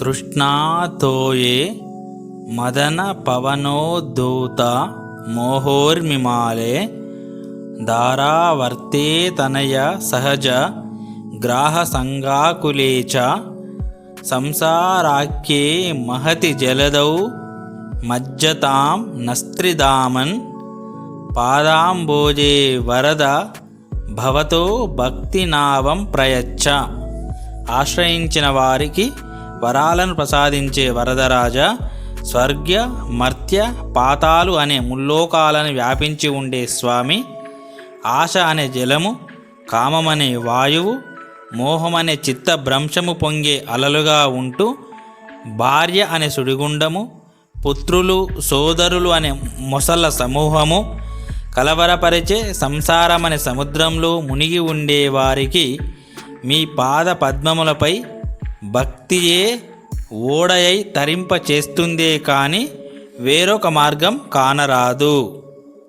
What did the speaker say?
తృష్ణాతోయే మదన పవనోద్ధూత మోహోర్మిమాలే ధారావర్తే తనయ సహజ గ్రాహసంగాకులే చ సంసారాఖ్యే మహతి జలదౌ మజ్జతాం నస్త్రిదామన్ పాదాంబోజే వరద భవతో భక్తినావం ప్రయచ్చ. ఆశ్రయించిన వారికి వరాలను ప్రసాదించే వరదరాజ స్వర్గ మర్త్య పాతాలు అనే ముల్లోకాలను వ్యాపించి ఉండే స్వామి ఆశ అనే జలము కామమనే వాయువు మోహమనే చిత్త భ్రంశము పొంగే అలలుగా ఉంటూ భార్య అనే సుడిగుండము పుత్రులు సోదరులు అనే మొసళ్ళ సమూహము కలవరపరిచే సంసారమనే సముద్రంలో మునిగి ఉండే వారికి మీ పాద పద్మములపై భక్తియే ఓడయై తరింప చేస్తుందే కానీ వేరొక మార్గం కానరాదు.